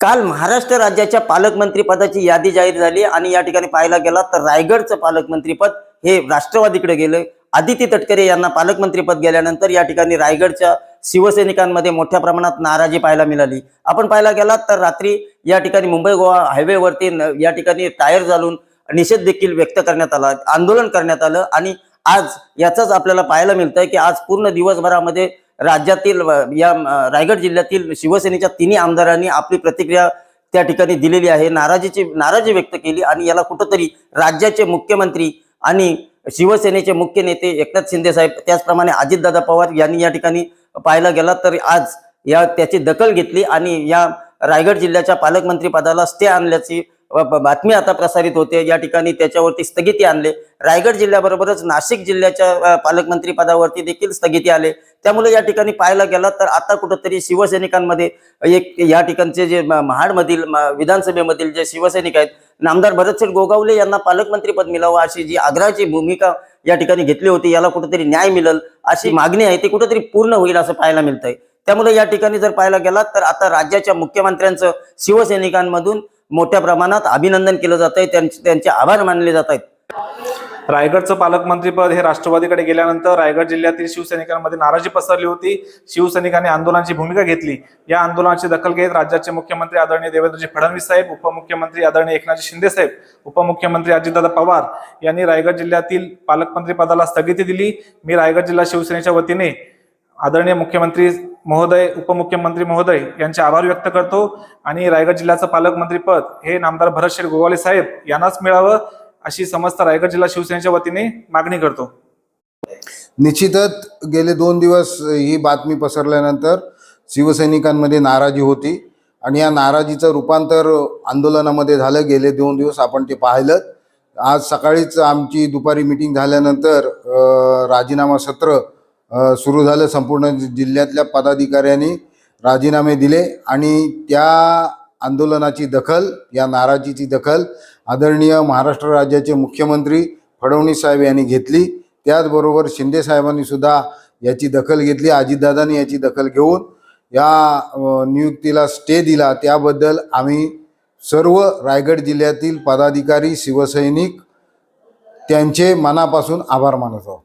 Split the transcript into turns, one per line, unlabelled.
काल महाराष्ट्र राज्याच्या पालकमंत्रीपदाची यादी जाहीर झाली आणि या ठिकाणी पाहायला गेला तर रायगडचं पालकमंत्रीपद हे राष्ट्रवादीकडे गेलं. आदिती तटकरे यांना पालकमंत्रीपद गेल्यानंतर या ठिकाणी रायगडच्या शिवसैनिकांमध्ये मोठ्या प्रमाणात नाराजी पाहायला मिळाली. आपण पाहायला गेलात तर रात्री या ठिकाणी मुंबई गोवा हायवेवरती या ठिकाणी टायर जाळून निषेध देखील व्यक्त करण्यात आला आंदोलन करण्यात आलं आणि आज याचंच आपल्याला पाहायला मिळतंय की आज पूर्ण दिवसभरामध्ये राज्यातील या रायगड जिल्ह्यातील शिवसेनेच्या तिन्ही आमदारांनी आपली प्रतिक्रिया त्या ठिकाणी दिलेली आहे. नाराजीची नाराजी व्यक्त केली आणि याला कुठंतरी राज्याचे मुख्यमंत्री आणि शिवसेनेचे मुख्य नेते एकनाथ शिंदे साहेब त्याचप्रमाणे अजितदादा पवार यांनी या ठिकाणी पाहायला गेला तर आज या त्याची दखल घेतली आणि या रायगड जिल्ह्याच्या पालकमंत्री पदाला स्टे आणल्याची बातमी आता प्रसारित होते. या ठिकाणी त्याच्यावरती स्थगिती आणले. रायगड जिल्ह्याबरोबरच नाशिक जिल्ह्याच्या पालकमंत्री पदावरती देखील स्थगिती आले. त्यामुळे या ठिकाणी पाहायला गेला तर आता कुठंतरी शिवसैनिकांमध्ये एक या ठिकाणचे जे महाडमधील विधानसभेमधील जे शिवसैनिक आहेत नामदार भरतसिंग गोगावले यांना पालकमंत्रीपद मिळावं अशी जी आग्रहाची भूमिका या ठिकाणी घेतली होती याला कुठेतरी न्याय मिळेल अशी मागणी आहे ती कुठेतरी पूर्ण होईल असं पाहायला मिळतंय. त्यामुळे या ठिकाणी जर पाहायला गेलात तर आता राज्याच्या मुख्यमंत्र्यांचं शिवसैनिकांमधून मोठ्या प्रमाणात अभिनंदन केलं जात आहे त्यांचे त्यांचे आभार मानले जात आहेत
रायगडचं पालकमंत्रीपद हे राष्ट्रवादीकडे गेल्यानंतर रायगड जिल्ह्यातील शिवसैनिकांमध्ये नाराजी पसरली होती. शिवसैनिकांनी आंदोलनाची भूमिका घेतली. या आंदोलनाची दखल घेत राज्याचे मुख्यमंत्री आदरणीय देवेंद्रजी फडणवीस साहेब उपमुख्यमंत्री आदरणीय एकनाथजी शिंदे साहेब उपमुख्यमंत्री अजितदादा पवार यांनी रायगड जिल्ह्यातील पालकमंत्री पदाला स्थगिती दिली. मी रायगड जिल्हा शिवसेनेच्या वतीने आदरणीय मुख्यमंत्री महोदय उपमुख्यमंत्री महोदय यांचे आभार व्यक्त करतो. आणि रायगड जिल्ह्याचं पालकमंत्री पद हे नामदार भरतशेठ गोगावले साहेब यांनाच मिळावं अशी समस्त रायगड जिल्हा शिवसेनेच्या वतीने मागणी करतो.
निश्चितच गेले दोन दिवस ही बातमी पसरल्यानंतर शिवसैनिकांमध्ये नाराजी होती. आणि या नाराजीचं रूपांतर आंदोलनामध्ये झालं. गेले दोन दिवस आपण ते पाहिलं आज सकाळीच आमची दुपारी मिटिंग झाल्यानंतर राजीनामा सत्र सुरू झालं संपूर्ण जिल्ह्यातल्या पदाधिकाऱ्यांनी राजीनामे दिले आणि त्या आंदोलनाची दखल या नाराजीची दखल आदरणीय महाराष्ट्र राज्याचे मुख्यमंत्री फडणवीस साहेब यांनी घेतली. त्याचबरोबर शिंदे साहेबांनी सुद्धा याची दखल घेतली अजितदादांनी याची दखल घेऊन या नियुक्तीला स्टे दिला. त्याबद्दल आम्ही सर्व रायगड जिल्ह्यातील पदाधिकारी शिवसैनिक त्यांचे मनापासून आभार मानत आहोत.